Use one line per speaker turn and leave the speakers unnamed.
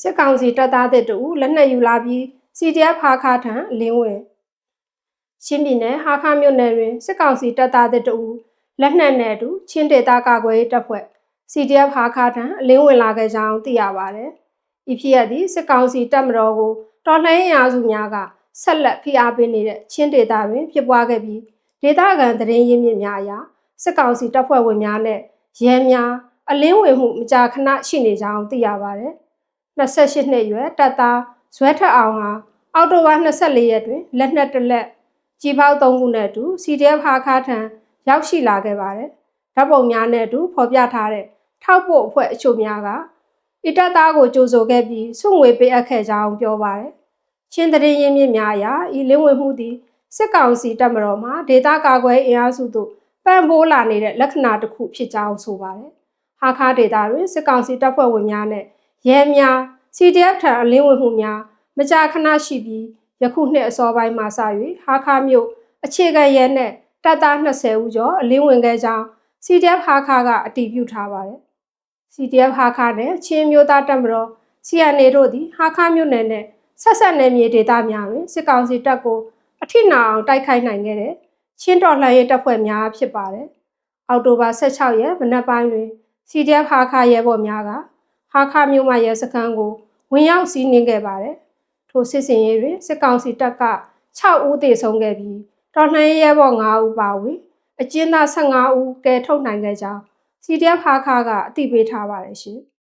စစ်ကောင်စီတပ်သားတဲ့တူလက်နက်ယူလာပြီး CDF ဟာခါထံအလင်းဝင်ချင်းပြည်နယ်ဟာခါမြို့နယ်တွင်စစ်ကောင်စီတပ်သားတဲ့တူလက်နက်နဲ့အတူချင်းဒေသကာကွယ်ရေးတပ်ဖွဲ့ CDF ဟာခါထံအလင်းဝင်လာခဲ့ကြောင်းသိရပါတယ်။ဤဖြစ်ရသည့်စစ်ကောင်စီတပ်မတော်ကိုတော်လှန်ရေးအားစုများကဆက်လက်ဖိအားပေးနေတဲ့ချင်းဒေသတွင်ဖြစ်ပွားခဲ့ပြီးဒေသခံသတင်းရင်းမြစ်များအရစစ်ကောင်စီတပ်ဖွဲ့ဝင်များနဲ့ရဲများအလင်းဝင်မှုမကြာခဏရှိနေကြောင်းသိရပါတယ်။ 28နှစ်အရွယ်တပ်သားဇွဲထက်အောင်ဟာအောက်တိုဘာ24ရက်တွင်လက်နက်တစ်လက်ကြီးပေါက်3ခုနဲ့အတူ CDF ဟာခါထံရောက်ရှိလာခဲ့ပါတယ်။ဓာတ်ပုံများနဲ့အတူဖော်ပြထားတဲ့ထောက်ပို့အဖွဲ့အချို့များကဣတသားကိုကြိုဆိုခဲ့ပြီးစုငွေပေးအပ်ခဲ့ကြောင်းပြောပါတယ်။ချင်းသတင်းရင်းမြစ်များအရဤလင်းဝင်မှုသည်စစ်ကောင်စီတပ်မတော်မှဒေသကာကွယ်အင်အားစုတို့ပံ့ပိုးလာနေတဲ့လက္ခဏာတစ်ခုဖြစ်ကြောင်းဆိုပါတယ်။ဟာခါဒေတာတွင်စစ်ကောင်စီတပ်ဖွဲ့ဝင်များနဲ့ ရဲများ CDF ထံအလင်းဝင်မှုများမကြာခဏရှိပြီးယခုနှစ်အစောပိုင်းမှစ၍ဟာခါမြို့အခြေခံရဲနဲ့တပ်သား20ဦးကျော်အလင်းဝင်ခဲ့ကြောင်း CDF ဟာခါကအတည်ပြုထားပါတယ်။ CDF ဟာခါနဲ့ချင်းမျိုးသားတပ်မတော် CNA တို့သည်ဟာခါမြို့နယ်နဲ့ဆက်ဆက်နယ်မြေဒေသများတွင်စစ်ကောင်စီတပ်ကိုအထိနာအောင်တိုက်ခိုက်နိုင်ခဲ့တဲ့ချင်းတော်လှန်ရေးတပ်ဖွဲ့များဖြစ်ပါတယ်။အောက်တိုဘာ16ရက်မနက်ပိုင်းတွင် CDF ဟာခါရဲဘော်များက ဟာခါမြို့မှရဲစခန်းကိုဝင်ရောက်စီးနင်းခဲ့ပါတယ်။ထိုစစ်စင်ရေးတွင်စစ်ကောင်စီတပ်က6ဦးသေဆုံးခဲ့ပြီးတော်လှန်ရေးရဲဘော်9ဦးပါဝင်အကျဉ်းသား15ဦးကယ်ထုတ်နိုင်ခဲ့ကြောင်း CDF ဟာခါကအသိပေးထားပါတယ်ရှင်။